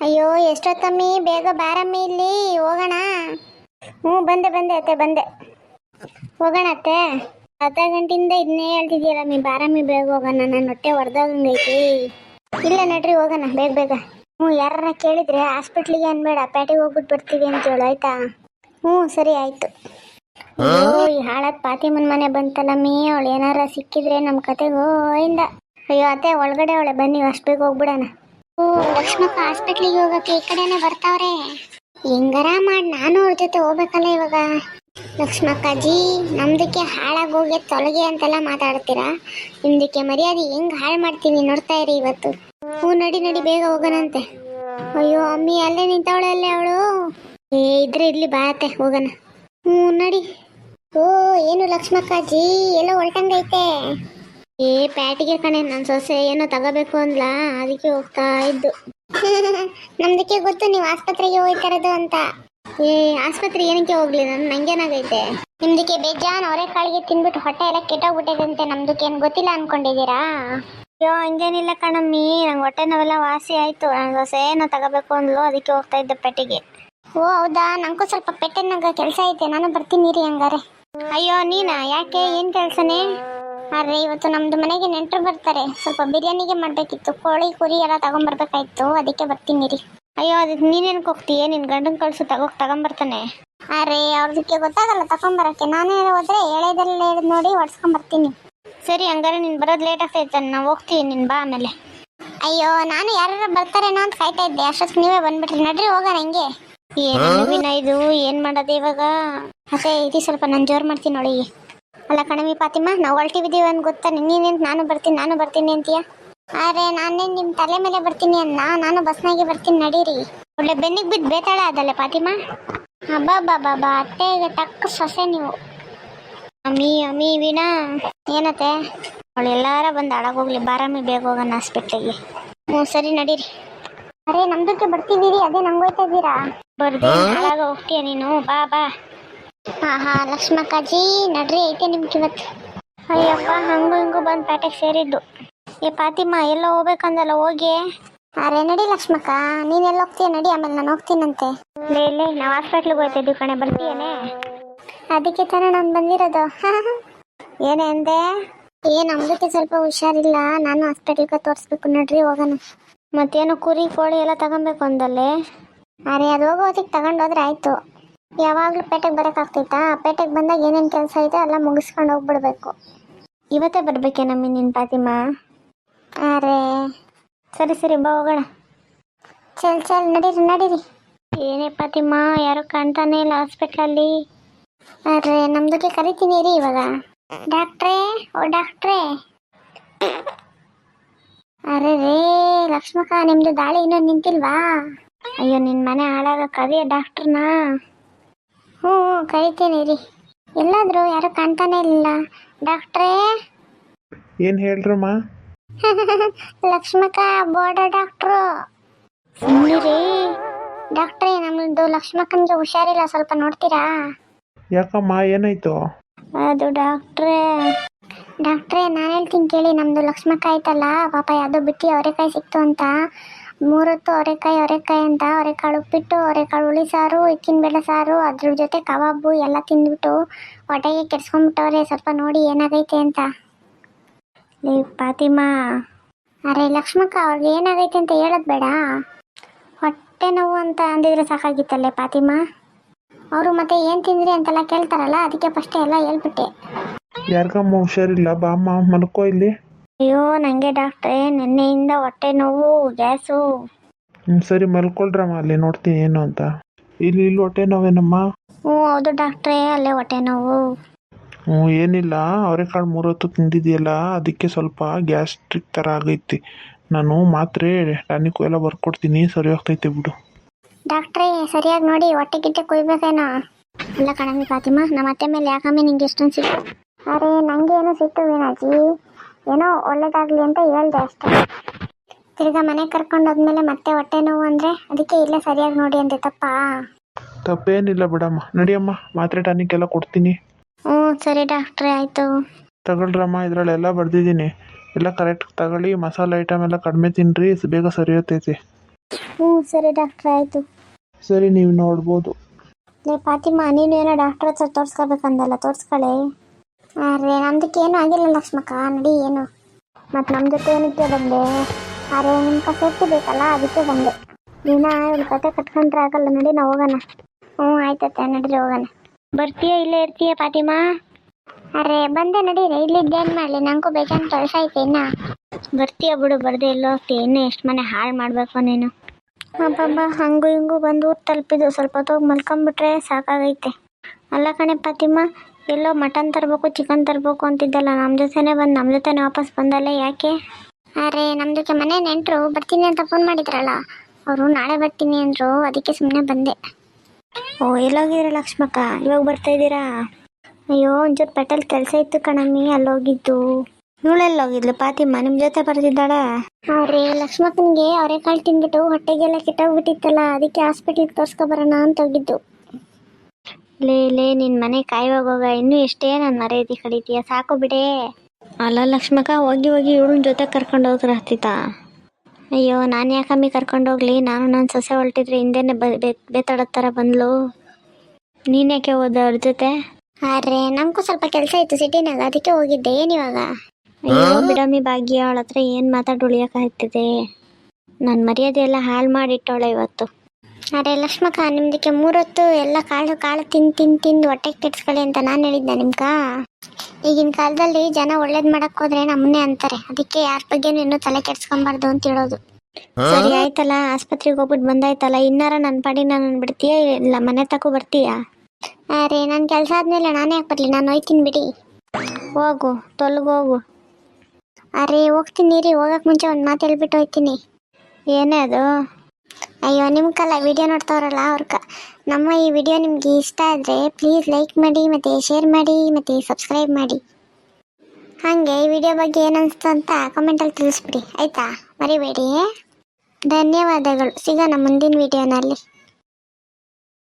ಅಯ್ಯೋ ಎಷ್ಟೊತ್ತಮ್ಮಿ? ಬೇಗ ಬಾರಮ್ಮಿ ಇಲ್ಲಿ. ಹೋಗೋಣ. ಹ್ಞೂ ಬಂದೆ ಬಂದೆ ಅತ್ತೆ ಬಂದೆ. ಹೋಗೋಣ ಅತ್ತೆ. ಅರ್ಧ ಗಂಟೆಯಿಂದ ಇದನ್ನೇ ಹೇಳ್ತಿದ್ದೀರಮ್ಮಿ ಬಾರಮ್ಮಿ ಬೇಗ ಹೋಗೋಣ. ನನ್ನ ಹೊಟ್ಟೆ ಹೊಡೆದಾಗಂಗೈತಿ ಇಲ್ಲ ನಡ್ರಿ ಹೋಗೋಣ. ಬೇಗ ಬೇಗ. ಹ್ಞೂ ಯಾರನ್ನ ಕೇಳಿದ್ರೆ ಹಾಸ್ಪಿಟ್ಲಿಗೆ ಅನ್ಬೇಡ. ಪೇಟೆಗೆ ಹೋಗ್ಬಿಟ್ಟು ಬರ್ತೀವಿ ಅಂತ ಹೇಳು ಆಯ್ತಾ? ಹ್ಞೂ ಸರಿ ಆಯಿತು. ಅಯ್ಯೋ ಈ ಹಾಳಾದ ಪಾತಿಮನ್ ಮನೆ ಬಂತಲ್ಲಮ್ಮಿ ಅವಳು ಏನಾರ ಸಿಕ್ಕಿದ್ರೆ ನಮ್ಮ ಕತೆಗೆ ಹೋಯಿಂದ ಅಯ್ಯೋ ಅತ್ತೆ ಒಳಗಡೆ ಅವಳೆ. ಬನ್ನಿ ಅಷ್ಟು ಬೇಗ ಹೋಗ್ಬಿಡೋಣ. ಓ, ಲಕ್ಷ್ಮಕ್ಕ ಹಾಸ್ಪಿಟ್ಲಿಗೆ ಹೋಗಕ್ಕೆ ಈ ಕಡೆನೆ ಬರ್ತಾವ್ರೆ. ಹೆಂಗಾರ ಮಾಡಿ, ನಾನು ಅವ್ರ ಜೊತೆ ಹೋಗ್ಬೇಕಲ್ಲ ಇವಾಗ. ಲಕ್ಷ್ಮಕ್ಕಾಜಿ ನಮ್ದಕ್ಕೆ ಹಾಳಾಗಿ ಹೋಗಿ ತೊಲಗೆ ಅಂತೆಲ್ಲ ಮಾತಾಡ್ತೀರಾ? ನಿಮ್ದಕ್ಕೆ ಮರ್ಯಾದೆ ಹೆಂಗ್ ಹಾಳು ಮಾಡ್ತೀನಿ ನೋಡ್ತಾ ಇರಿ ಇವತ್ತು. ಹ್ಞೂ ನಡಿ ನಡಿ, ಬೇಗ ಹೋಗೋಣಂತೆ. ಅಯ್ಯೋ, ಅಮ್ಮಿ, ಅಲ್ಲೇ ನಿಂತವಳೆ, ಅಲ್ಲೇ ಅವಳು. ಏ, ಇದ್ರೆ ಇರ್ಲಿ ಬಾತೆ ಹೋಗೋಣ. ಹ್ಞೂ, ನಡಿ. ಓ, ಏನು ಲಕ್ಷ್ಮಕ್ಕಾಜಿ ಎಲ್ಲ ಹೊರಟಂಗೈತೆ. ಏ ಪ್ಯಾಟಿಗೆ ಕಣೆ ನನ್ನ ಸೊಸೆ ಏನೋ ತಗೋಬೇಕು ಅಂದ್ಲ ಅದಕ್ಕೆ ಹೋಗ್ತಾ ಇದ್ದು. ನಮ್ದಕ್ಕೆ ಗೊತ್ತು ನೀವು ಆಸ್ಪತ್ರೆಗೆ ಹೋಗ್ತಾರದು ಅಂತ. ಏ ಆಸ್ಪತ್ರೆ ಏನಕ್ಕೆ ಹೋಗ್ಲಿ ನನ್ ನಂಗೇನಾಗೈತೆ? ನಿಮ್ದಕ್ಕೆ ಬೇಜಾನ್ ಅವರೆಕಾಳಿಗೆ ತಿನ್ಬಿಟ್ಟು ಹೊಟ್ಟೆ ಎಲ್ಲ ಕೆಟ್ಟೋಗ್ಬಿಟ್ಟಿದಂತೆ ನಮ್ದಕ್ಕೆ ಏನು ಗೊತ್ತಿಲ್ಲ ಅನ್ಕೊಂಡಿದ್ದೀರಾ? ಅಯ್ಯೋ ಹಂಗೇನಿಲ್ಲ ಕಣಮ್ಮಿ ನಂಗೆ ಹೊಟ್ಟೆ ನೋವೆಲ್ಲ ವಾಸಿ ಆಯ್ತು. ನನ್ನ ಸೊಸೆ ಏನೋ ತಗೋಬೇಕು ಅಂದ್ಲು ಅದಕ್ಕೆ ಹೋಗ್ತಾ ಇದ್ದೆ ಪೆಟ್ಟಿಗೆ. ಓ ಹೌದಾ? ನಂಗೂ ಸ್ವಲ್ಪ ಪೆಟ್ಟನಾಗ ಕೆಲಸ ಐತೆ ನಾನು ಬರ್ತೀನಿ ರೀ ಹಂಗಾರೆ. ಅಯ್ಯೋ ನೀನಾ? ಯಾಕೆ? ಏನ್ ಕೆಲ್ಸನೇ? ಅರೆ ಇವತ್ತು ನಮ್ದು ಮನೆಗೆ ನೆಂಟರು ಬರ್ತಾರೆ. ಸ್ವಲ್ಪ ಬಿರಿಯಾನಿಗೆ ಮಾಡ್ಬೇಕಿತ್ತು. ಕೋಳಿ ಕುರಿ ಎಲ್ಲ ತಗೊಂಬರ್ಬೇಕಾಯ್ತು. ಅದಕ್ಕೆ ಬರ್ತೀನಿ ರೀ ಅಯ್ಯೋ ಅದಕ್ಕೆ ನೀನೇನಕ್ಕೆ ಹೋಗ್ತೀಯ ನಿನ್ ಗಂಡನ ಕಳ್ಸು ತಗೋ ತಗೊಂಬರ್ತಾನೆ. ಅರೆ ಅವ್ರದಕ್ಕೆ ಗೊತ್ತಾಗಲ್ಲ ತಗೊಂಬರಕ್ಕೆ. ನಾನೇ ಹೋದ್ರೆ ಎಳೆದಲ್ಲೇ ನೋಡಿ ಹೊಡ್ಸ್ಕೊಂಬರ್ತೀನಿ ಸರಿ ಹಂಗಾರೆ ನೀನ್ ಬರೋದು ಲೇಟ್ ಆಗ್ತೈತೆ ನಾವು ಹೋಗ್ತೀವಿ ನೀನ್ ಬಾ ಆಮೇಲೆ. ಅಯ್ಯೋ ನಾನು ಯಾರು ಬರ್ತಾರೇನೋ ಅಂತ ಕಾಯ್ತಾ ಇದ್ದೆ. ಅಷ್ಟೊತ್ತು ನೀವೇ ಬಂದ್ಬಿಟ್ರಿ. ನಡ್ರಿ ಹೋಗೋಣ ಹಂಗೆ. ಏನು ಇದು? ಏನ್ ಮಾಡೋದು ಇವಾಗ? ಅದೇ ಇದು ಸ್ವಲ್ಪ ನಾನು ಜೋರ್ ಮಾಡ್ತೀನಿ ನೋಡಿ ಅಲ್ಲ ಕಣಮಿ ಪಾತಿಮ್ಮ ನಾವು ಹೊಲ್ಟಿವಿದೀವಿ ಅಂತ ಗೊತ್ತಾ? ನಿನ್ನೇನು ನಾನು ಬರ್ತೀನಿ ನಾನು ಬರ್ತೀನಿ ಅಂತೀಯ? ಅರೆ ನಾನೇನು ನಿಮ್ಮ ತಲೆ ಮೇಲೆ ಬರ್ತೀನಿ ಅನ್ನ ನಾನು ಬಸ್ನಾಗೆ ಬರ್ತೀನಿ ನಡೀರಿ. ಒಳ್ಳೆ ಬೆನ್ನಿಗೆ ಬಿದ್ದು ಬೇತಾಳ ಅದಲ್ಲ ಪಾತಿಮ್ಮ ಹಬ್ಬಾ ಬಾ ಬಾ ಅತ್ತೆಗೆ ತಕ್ಕ ಸೊಸೆ ನೀವು. ಅಮ್ಮಿ ಅಮ್ಮಿ ವೀಣಾ ಏನತ್ತೆ? ಅವಳು ಎಲ್ಲಾರ ಬಂದು ಅಡಗೋಗ್ಲಿ ಬಾರಮ್ಮಿ ಬೇಗ ಹೋಗೋಣ ಹಾಸ್ಪಿಟ್ಲಿಗೆ ಹ್ಞೂ ಸರಿ ನಡೀರಿ. ಅರೆ ನಮ್ದಕ್ಕೆ ಬರ್ತಿದ್ದೀರಿ ಅದೇ ನಂಗೋಯ್ತಾ ಇದ್ದೀರಾ? ಬರ್ದಿ ಹೋಗ್ತೀಯ ನೀನು? ಬಾ ಬಾ. ಹಾ ಹಾ ಲಕ್ಷ್ಮಕ್ಕಾಜಿ ನಡ್ರಿ, ಐತೆ ನಿಮ್ಗೆ ಇವತ್ತು. ಅಯ್ಯಪ್ಪ, ಹಂಗು ಹಿಂಗು ಬಂದು ಪೇಟೆಗೆ ಸೇರಿದ್ದು. ಏ, ಪಾತಿಮ್ಮ, ಎಲ್ಲ ಹೋಗ್ಬೇಕಂದಲ್ಲ, ಹೋಗಿ. ಅರೆ, ನಡಿ ಲಕ್ಷ್ಮಕ್ಕ ನೀನೆಲ್ಲ ಹೋಗ್ತೀಯ, ನಡಿ, ಆಮೇಲೆ ನಾನು ಹೋಗ್ತೀನಂತೆ. ಲೇ ನಾವು ಹಾಸ್ಪಿಟ್ಲಿಗೆ ಹೋಗ್ತಿದ್ವಿ ಕಣೆ ಬರ್ತೀಯೇ ಅದಕ್ಕೆ ತಾನೇ ನಾನು ಬಂದಿರೋದು. ಏನೇ ಅಂದೆ? ಏ ನಮ್ದಕ್ಕೆ ಸ್ವಲ್ಪ ಹುಷಾರಿಲ್ಲ. ನಾನು ಹಾಸ್ಪಿಟ್ಲಿಗೆ ತೋರಿಸ್ಬೇಕು, ನಡ್ರಿ, ಹೋಗೋಣ. ಮತ್ತೇನು, ಕುರಿ, ಕೋಳಿ ಎಲ್ಲ ತಗೊಬೇಕು ಅಂದಲ್ಲೇ? ಅರೆ, ಅದು ಹೋಗೋದಿಕ್ಕೆ ತಗೊಂಡೋದ್ರೆ ಆಯ್ತು. ಯಾವಾಗಲೂ ಪೇಟೆಗೆ ಬರೋಕ್ಕಾಗ್ತೈತಾ ಪೇಟೆಗೆ ಬಂದಾಗ ಏನೇನು ಕೆಲಸ ಐತೆ ಎಲ್ಲ ಮುಗಿಸ್ಕೊಂಡು ಹೋಗ್ಬಿಡ್ಬೇಕು. ಇವತ್ತೇ ಬರಬೇಕೇ ನಮ್ಮಿ ನಿನ್ನ ಪಾತಿಮ್ಮ ಅರೆ. ಸರಿ ಸರಿ ಬಾ ಹೋಗೋಣ. ಚಲ್ ಚಲ್ ನಡೀರಿ ನಡೀರಿ. ಏನೇ ಪಾತಿಮ್ಮ ಯಾರು ಕಾಣ್ತಾನೆ ಇಲ್ಲ ಹಾಸ್ಪಿಟ್ಲಲ್ಲಿ. ಅರೆ ನಮ್ದಕ್ಕೆ ಕರಿತೀನಿ ರೀ ಇವಾಗ. ಡಾಕ್ಟ್ರೇ ಓ ಡಾಕ್ಟ್ರೇ. ಅರೆ ರೇ ಲಕ್ಷ್ಮಕ್ಕ ನಿಮ್ದು ದಾಳಿ ಇನ್ನೂ ನಿಂತಿಲ್ವಾ? ಅಯ್ಯೋ ನಿನ್ನ ಮನೆ ಹಾಳಾಗ ಕರಿಯ ಡಾಕ್ಟ್ರನಾ ಹ್ಞೂ ಕರಿತೇನೆ ರೀ ಎಲ್ಲಾದರೂ ಯಾರು ಕಾಣ್ತಾನೆ ಇಲ್ಲ ಡಾಕ್ಟ್ರೇ? ಏನು ಹೇಳ್ರಮ್ಮ ಲಕ್ಷ್ಮಕ್ಕ ಬೋರ್ಡ ಡಾಕ್ಟ್ರು. ರೀ ಡಾಕ್ಟ್ರೇ ನಮ್ಮದು ಲಕ್ಷ್ಮಕ್ಕನಿಗೆ ಹುಷಾರಿಲ್ಲ ಸ್ವಲ್ಪ ನೋಡ್ತೀರಾ? ಯಾಕಮ್ಮ ಏನಾಯ್ತು? ಅದು ಡಾಕ್ಟ್ರೇ. ಡಾಕ್ಟ್ರೇ ನಾನು ಹೇಳ್ತೀನಿ ಕೇಳಿ ನಮ್ಮದು ಲಕ್ಷ್ಮಕ್ಕ ಆಯ್ತಲ್ಲ ಪಾಪ ಯಾವುದೋ ಬಿಟ್ಟು ಅವರೇಕಾಯಿ ಸಿಕ್ತು ಅಂತ. ಮೂರೊತ್ತು ಅವರೆಕಾಯಿ ಅವರೆಕಾಯಿ ಅಂತ ಅವರೆಕಾಳು ಉಪ್ಪಿಟ್ಟು, ಅವರೆಕಾಳು ಹುಳಿ ಸಾರು, ಇಕ್ಕಿನ ಬೇಳೆ ಸಾರು, ಅದ್ರ ಜೊತೆ ಕಬಾಬು ಎಲ್ಲ ತಿಂದ್ಬಿಟ್ಟು ಹೊಟ್ಟೆಗೆ ಕೆಡ್ಸ್ಕೊಂಡ್ಬಿಟ್ಟವ್ರೆ ಸ್ವಲ್ಪ ನೋಡಿ ಏನಾಗೈತೆ ಅಂತ. ಲೇ ಫಾತಿಮಾ. ಅರೆ ಲಕ್ಷ್ಮಕ್ಕ, ಅವ್ರಿಗೆ ಏನಾಗೈತೆ ಅಂತ ಹೇಳೋದು ಬೇಡ. ಹೊಟ್ಟೆ ನೋವು ಅಂತ ಅಂದಿದ್ರೆ ಸಾಕಾಗಿತ್ತಲ್ಲೇ ಪಾತಿಮಾ ಅವರು ಮತ್ತೆ ಏನು ತಿಂದ್ರಿ ಅಂತೆಲ್ಲ ಕೇಳ್ತಾರಲ್ಲ, ಅದಕ್ಕೆ ಫಸ್ಟ್ ಎಲ್ಲ ಹೇಳ್ಬಿಟ್ಟೆ. ಯಾರಿಗಮ್ಮ ಹುಷಾರಿಲ್ಲ ಬಾಮ್ಮ ಮಲ್ಕೋ ಇಲ್ಲಿ. ಅಯ್ಯೋ ನನಗೆ ಡಾಕ್ಟ್ರೇ ನಿನ್ನೆಯಿಂದ ಹೊಟ್ಟೆ ನೋವು ಗ್ಯಾಸು. ಹ್ಮ್, ಸರಿ ಮಲ್ಕೊಳ್ರಮ್ಮ ಅಲ್ಲಿ ನೋಡ್ತೀನಿ ಏನು ಅಂತ. ಇಲ್ಲಿ ಇಲ್ಲಿ ಹೊಟ್ಟೆ ನೋವೇನಮ್ಮ? ಹ್ಞೂ ಹೌದು ಡಾಕ್ಟ್ರೇ ಅಲ್ಲೇ ಹೊಟ್ಟೆ ನೋವು. ಹ್ಞೂ ಏನಿಲ್ಲ ಅವರೆಕಾಳು ಮೂರೊತ್ತು ತಿಂದಿದೆಯಲ್ಲ ಅದಕ್ಕೆ ಸ್ವಲ್ಪ ಗ್ಯಾಸ್ಟ್ರಿಕ್ ಥರ ಆಗೈತಿ. ನಾನು ಮಾತ್ರೆ ಟಾನಿಕ್ ಎಲ್ಲ ಬರ್ಕೊಡ್ತೀನಿ ಸರಿ ಹೋಗ್ತೈತೆ ಬಿಡು. ಡಾಕ್ಟ್ರೇ ಸರಿಯಾಗಿ ನೋಡಿ ಹೊಟ್ಟೆ ಗಿಟ್ಟೆ ಕುಯ್ಬೇಕೇನಾ? ಇಲ್ಲ ಕಣಮಿ ಫಾತಿಮಾ ನಮ್ಮ ಅತ್ತೆ ಮೇಲೆ ಯಾಕಮ್ಮಿ ನಿಂಗೆ ಇಷ್ಟೊಂದು ಸಿಟ್ಟು ಅರೆ ನನಗೆ ಏನೋ ಸಿಟ್ಟು ವೀಣಾಜಿ? ಏನೋ ಒಳ್ಳೇದಾಗ್ಲಿ ಅಂತ ಹೇಳ್ದೆ ಅಷ್ಟೇ. ತಿರ್ಗಾ ಮನೆ ಕರ್ಕೊಂಡು ಹೋದ್ಮೇಲೆ ಮತ್ತೆ ಹೊಟ್ಟೆ ನೋವು ಅಂದ್ರೆ ಅದಕ್ಕೆ ಇಲ್ಲೇ ಸರಿಯಾಗಿ ನೋಡಿ ಅಂದೆ ತಪ್ಪಾ. ತಪ್ಪೇನಿಲ್ಲ ಬಿಡಮ್ಮ. ನಡಿಯಮ್ಮ ಮಾತ್ರೆ ಟಾನಿಕ್ ಎಲ್ಲ ಕೊಡ್ತೀನಿ. ಹ್ಞೂ ಸರಿ ಡಾಕ್ಟ್ರೇ ಆಯಿತು. ತಗೊಳ್ರಮ್ಮ ಇದರಲ್ಲೆಲ್ಲ ಬರ್ದಿದ್ದೀನಿ. ಎಲ್ಲ ಕರೆಕ್ಟ್ ತಗೊಳ್ಳಿ ಮಸಾಲೆ ಐಟಮ್ ಎಲ್ಲ ಕಡಿಮೆ ತಿನ್ನಿರಿ ಬೇಗ ಸರಿ ಹೋಗ್ತೈತಿ ಹ್ಞೂ ಸರಿ ಡಾಕ್ಟ್ರ್ ಆಯಿತು. ಸರಿ ನೀವು ನೋಡ್ಬೋದು. ಲೇ ಫಾತಿಮಾ ನೀನು ಏನೋ ಡಾಕ್ಟ್ರ್ ಹತ್ರ ತೋರಿಸ್ಕೋಬೇಕಂದಲ್ಲ ತೋರಿಸ್ಕೊಳ್ಳಿ ಅರೆ, ನಂದಕ್ಕೆ ಏನು ಆಗಿಲ್ಲ ಲಕ್ಷ್ಮಕ್ಕ, ನಡಿ, ಏನು? ಮತ್ತೆ ನಮ್ಮ ಜೊತೆ ಏನಕ್ಕೆ ಬಂದೆ? ಅರೆ ನಿಮ್ಗೆ ಸೇಫ್ಟಿ ಬೇಕಲ್ಲ, ಅದಕ್ಕೆ ಬಂದೆ. ನೀನ ಒಂದು ಕತೆ ಕಟ್ಕೊಂಡ್ರೆ ಆಗಲ್ಲ, ನಡಿ, ನಾವು ಹೋಗೋಣ. ಹ್ಞೂ ಆಯ್ತತ್ತೆ ನಡೀರಿ, ಹೋಗೋಣ. ಬರ್ತೀಯ, ಇಲ್ಲೇ ಇರ್ತೀಯ ಫಾತಿಮಾ ಅರೆ, ಬಂದೆ, ನಡೀರಿ ಇಲ್ಲಿದ್ದೆ ಏನು ಮಾಡಲಿ? ನನಗೂ ಬೇಜಾನ್ ಕೆಲಸ ಐತೆ ಇನ್ನ. ಬರ್ತೀಯ ಬಿಡು, ಬರ್ದೆ ಇಲ್ಲೋ ಹೋಗ್ತೀಯ, ಇನ್ನೂ ಎಷ್ಟು ಮನೆ ಹಾಳು ಮಾಡಬೇಕು ನೀನು. ಅಬ್ಬಬ್ಬ, ಹಂಗೂ ಹಿಂಗೂ ಬಂದು ಊರು ತಲುಪಿದ್ದು, ಸ್ವಲ್ಪ ಹೊತ್ತು ಮಲ್ಕೊಂಬಿಟ್ರೆ ಸಾಕಾಗೈತೆ. ಅಲ್ಲ ಕಣೆ ಫಾತಿಮಾ ಎಲ್ಲೋ ಮಟನ್ ತರಬೇಕು ಚಿಕನ್ ತರಬೇಕು ಅಂತಿದ್ದಲ್ಲ ನಮ್ಮ ಜೊತೆನೇ ಬಂದು ನಮ್ಮ ಜೊತೆನೇ ವಾಪಸ್ ಬಂದಲ್ಲ ಯಾಕೆ? ಅರೆ ನಮ್ಮ ಜೊತೆ ಮನೆ ನೆಂಟರು ಬರ್ತೀನಿ ಅಂತ ಫೋನ್ ಮಾಡಿದ್ರಲ್ಲ ಅವರು ನಾಳೆ ಬರ್ತೀನಿ ಅಂದರು ಅದಕ್ಕೆ ಸುಮ್ಮನೆ ಬಂದೆ. ಓ ಎಲ್ಲೋಗಿದ್ರ ಲಕ್ಷ್ಮಕ್ಕ? ಇವಾಗ ಬರ್ತಾ ಇದ್ದೀರಾ? ಅಯ್ಯೋ ಒಂಚೂರು ಪೆಟ್ರೋಲ್ ಕೆಲಸ ಇತ್ತು ಕಣಮ್ಮಿ ಅಲ್ಲೋಗಿದ್ದು. ಇವಳೆಲ್ಲ ಹೋಗಿದ್ಲು ಪಾತಿಮ್ಮ ನಿಮ್ಮ ಜೊತೆ ಬರ್ತಿದ್ದಾಳೆ? ಅವ್ರೆ ಲಕ್ಷ್ಮಕ್ಕನಿಗೆ ಅವರೆಕಾಳು ತಿಂದ್ಬಿಟ್ಟು ಹೊಟ್ಟೆಗೆಲ್ಲ ಕೆಟ್ಟೋಗ್ಬಿಟ್ಟಿತ್ತಲ್ಲ ಅದಕ್ಕೆ ಹಾಸ್ಪಿಟ್ಲಿಗೆ ತೋರ್ಸ್ಕೊಬರೋಣ ಅಂತ ಹೋಗಿದ್ದು. ಲೇ ಲೇ ನಿನ್ನ ಮನೆ ಕಾಯುವಾಗ ಹೋಗ. ಇನ್ನೂ ಎಷ್ಟೇ ನಾನು ಮರ್ಯಾದೆ ಕಳಿತೀಯ. ಸಾಕು ಬಿಡೇ. ಅಲ್ಲ ಲಕ್ಷ್ಮಕ ಹೋಗಿ ಹೋಗಿ ಇವಳನ್ನ ಜೊತೆ ಕರ್ಕೊಂಡು ಹೋದ್ರೆ ಹತ್ತಿತ? ಅಯ್ಯೋ ನಾನು ಯಾಕಮ್ಮಿ ಕರ್ಕೊಂಡು ಹೋಗ್ಲಿ? ನಾನು ನನ್ನ ಸೊಸೆ ಹೊರಟಿದ್ರೆ ಹಿಂದೆನೆ ಬೇತಾಡೋ ಥರ ಬಂದ್ಲು. ನೀನು ಯಾಕೆ ಹೋದ ಅವ್ರ ಜೊತೆ? ಅರೆ ನಮಗೂ ಸ್ವಲ್ಪ ಕೆಲಸ ಇತ್ತು ಸಿಟಿನಾಗ. ಅದಕ್ಕೆ ಹೋಗಿದ್ದೆ. ಏನಿವಾಗ ಅಯ್ಯೋ ಬಿಡಮ್ಮಿ ಭಾಗ್ಯ. ಅವಳ ಹತ್ರ ಏನು ಮಾತಾಡಿ ಉಳಿಯೋಕ್ಕಾಗ್ತಿದೆ ನನ್ನ ಮರ್ಯಾದೆ ಎಲ್ಲ ಹಾಳು ಮಾಡಿಟ್ಟವಳೆ ಇವತ್ತು. ಅರೆ ಲಕ್ಷ್ಮಕ್ಕ ನಿಮ್ದಕ್ಕೆ ಮೂರೊತ್ತು ಎಲ್ಲ ಕಾಳು ಕಾಳು ತಿಂದು ತಿಂದು ತಿಂದು ಹೊಟ್ಟೆಗೆ ಕೆಡ್ಸ್ಕೊಳ್ಳಿ ಅಂತ ನಾನು ಹೇಳಿದ್ದೆ ನಿಮ್ಗ. ಈಗಿನ ಕಾಲದಲ್ಲಿ ಜನ ಒಳ್ಳೇದ್ ಮಾಡಕ್ ಹೋದ್ರೆ ನಮ್ಮನ್ನೇ ಅಂತಾರೆ. ಅದಕ್ಕೆ ಯಾರ ಬಗ್ಗೆನೂ ಇನ್ನೂ ತಲೆ ಕೆಡ್ಸ್ಕೊಂಬಾರ್ದು ಅಂತ ಹೇಳೋದು. ಸರಿ ಆಯ್ತಲ್ಲ ಆಸ್ಪತ್ರೆಗೆ ಹೋಗ್ಬಿಟ್ಟು ಬಂದಾಯ್ತಲ್ಲ ಇನ್ನಾರ ನನ್ನ ಪಾಡಿ ನಾನು ಬಿಡ್ತೀಯ ಇಲ್ಲ ಮನೆ ತಕೋ ಬರ್ತೀಯಾ? ಅರೆ ನನ್ನ ಕೆಲಸ ಆದ್ಮೇಲೆ ನಾನೇ ಯಾಕೆ ಬರಲಿ? ನಾನು ಹೋಯ್ತೀನಿ ಬಿಡಿ. ಹೋಗು ತೊಲಗೋಗು ಅರೆ ಹೋಗ್ತೀನಿ ರೀ ಹೋಗಕ್ಕೆ ಮುಂಚೆ ಒಂದು ಮಾತು ಹೇಳ್ಬಿಟ್ಟು ಹೋಯ್ತೀನಿ. ಏನೇ ಅದು? ಅಯ್ಯೋ ನಿಮ್ಗಲ್ಲ ವಿಡಿಯೋ ನೋಡ್ತಾವ್ರಲ್ಲ ಅವ್ರಕ. ನಮ್ಮ ಈ ವಿಡಿಯೋ ನಿಮಗೆ ಇಷ್ಟ ಆದರೆ ಪ್ಲೀಸ್ ಲೈಕ್ ಮಾಡಿ, ಮತ್ತು ಶೇರ್ ಮಾಡಿ, ಮತ್ತು ಸಬ್ಸ್ಕ್ರೈಬ್ ಮಾಡಿ. ಹಾಗೆ ಈ ವಿಡಿಯೋ ಬಗ್ಗೆ ಏನನ್ಸ್ತು ಅಂತ ಕಮೆಂಟಲ್ಲಿ ತಿಳಿಸ್ಬಿಡಿ. ಆಯಿತಾ? ಮರಿಬೇಡಿ ಧನ್ಯವಾದಗಳು. ಸಿಗೋಣ ಮುಂದಿನ ವಿಡಿಯೋನಲ್ಲಿ